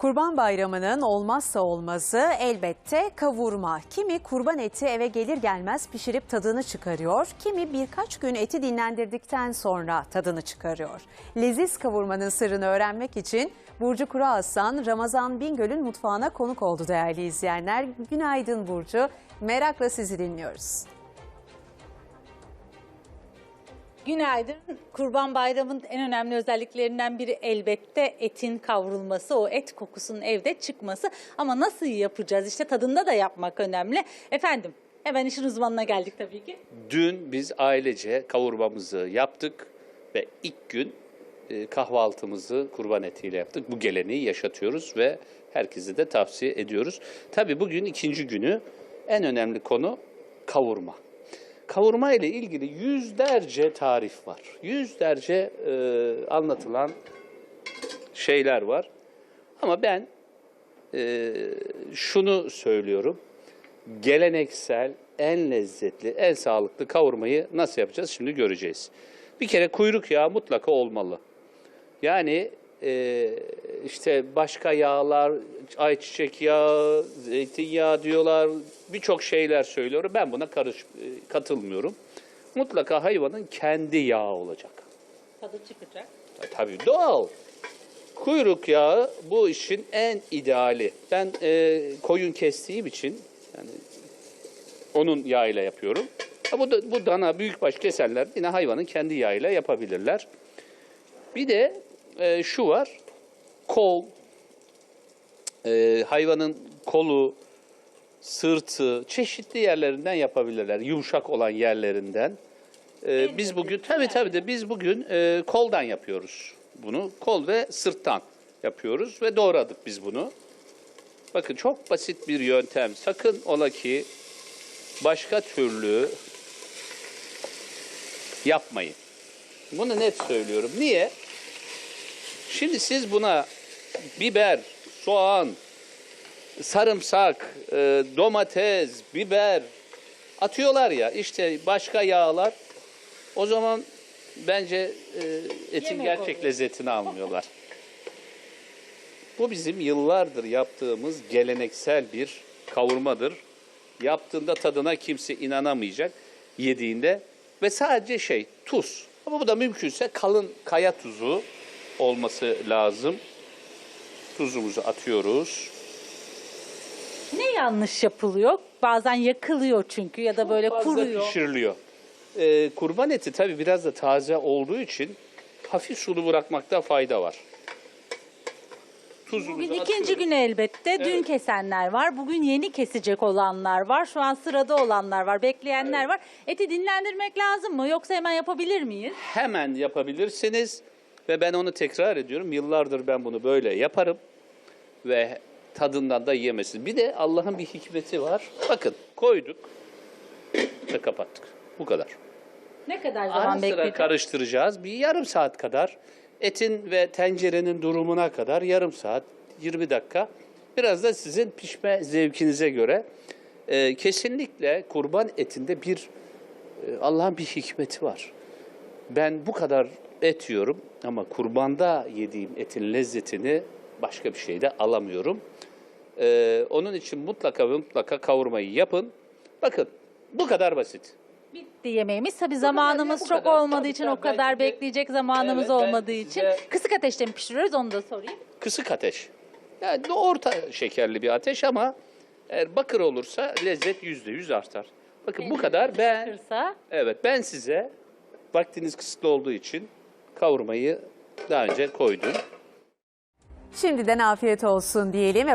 Kurban Bayramı'nın olmazsa olmazı elbette kavurma. Kimi kurban eti eve gelir gelmez pişirip tadını çıkarıyor, kimi birkaç gün eti dinlendirdikten sonra tadını çıkarıyor. Leziz kavurmanın sırrını öğrenmek için Burcu Kuru Aslan, Ramazan Bingöl'ün mutfağına konuk oldu değerli izleyenler. Günaydın Burcu, merakla sizi dinliyoruz. Günaydın. Kurban Bayramı'nın en önemli özelliklerinden biri elbette etin kavrulması, o et kokusunun evde çıkması. Ama nasıl yapacağız? İşte tadında da yapmak önemli. Efendim, hemen işin uzmanına geldik tabii ki. Dün biz ailece kavurmamızı yaptık ve ilk gün e, kahvaltımızı kurban etiyle yaptık. Bu geleneği yaşatıyoruz ve herkese de tavsiye ediyoruz. Tabii bugün ikinci günü en önemli konu kavurma. Kavurma ile ilgili yüzlerce tarif var. Yüzlerce e, anlatılan şeyler var. Ama ben e, şunu söylüyorum. Geleneksel, en lezzetli, en sağlıklı kavurmayı nasıl yapacağız şimdi göreceğiz. Bir kere kuyruk yağı mutlaka olmalı. Yani e, işte başka yağlar, ayçiçek yağı, zeytinyağı diyorlar, birçok şeyler söylüyorum. Ben buna karış, e, katılmıyorum. Mutlaka hayvanın kendi yağı olacak. Tadı çıkacak. Ya Tabii doğal. Kuyruk yağı bu işin en ideali. Ben e, koyun kestiğim için yani onun yağıyla yapıyorum. Ha, bu, da, bu dana büyükbaş kesenler yine hayvanın kendi yağıyla yapabilirler. Bir de e, şu var. Kol, e, hayvanın kolu, sırtı çeşitli yerlerinden yapabilirler. Yumuşak olan yerlerinden. E, biz bugün tabii tabii de biz bugün e, koldan yapıyoruz bunu. Kol ve sırttan yapıyoruz ve doğradık biz bunu. Bakın çok basit bir yöntem. Sakın ola ki başka türlü yapmayın. Bunu net söylüyorum. Niye? Şimdi siz buna biber, soğan, sarımsak, e, domates, biber atıyorlar ya işte başka yağlar. O zaman bence e, etin Yemek gerçek oluyor. lezzetini almıyorlar. Bu bizim yıllardır yaptığımız geleneksel bir kavurmadır. Yaptığında tadına kimse inanamayacak yediğinde ve sadece şey tuz. Ama bu da mümkünse kalın kaya tuzu olması lazım. Tuzumuzu atıyoruz. Ne yanlış yapılıyor? Bazen yakılıyor çünkü ya da böyle Fazla kuruyor. pişiriliyor. Ee, kurban eti tabii biraz da taze olduğu için hafif sulu bırakmakta fayda var. Tuzumuzu Bugün ikinci atıyoruz. gün elbette. Dün Evet. kesenler var. Bugün yeni kesecek olanlar var. Şu an sırada olanlar var. Bekleyenler var. Eti dinlendirmek lazım mı? Yoksa hemen yapabilir miyiz? hemen yapabilirsiniz ve ben onu tekrar ediyorum. Yıllardır ben bunu böyle yaparım ve tadından da yiyemezsiniz. Bir de Allah'ın bir hikmeti var. Bakın koyduk ve kapattık. Bu kadar. Ne kadar Ara zaman sıra bekleyeceğiz? karıştıracağız. Bir yarım saat kadar etin ve tencerenin durumuna kadar yarım saat 20 dakika. Biraz da sizin pişme zevkinize göre. Ee, kesinlikle kurban etinde bir e, Allah'ın bir hikmeti var. Ben bu kadar et yiyorum ama kurbanda yediğim etin lezzetini başka bir şeyde alamıyorum. Ee, onun için mutlaka ve mutlaka kavurmayı yapın. Bakın bu kadar basit. Bitti yemeğimiz. Kadar zamanımız çok kadar. olmadığı için o kadar Belki de- bekleyecek zamanımız Evet, ben olmadığı için. size- Kısık ateşte mi pişiriyoruz onu da sorayım. Kısık ateş. Yani de orta şekerli bir ateş ama eğer bakır olursa lezzet yüzde yüz artar. Bakın bu kadar ben Kırsa. evet ben size vaktiniz kısıtlı olduğu için kavurmayı daha önce koydum. Şimdiden afiyet olsun diyelim.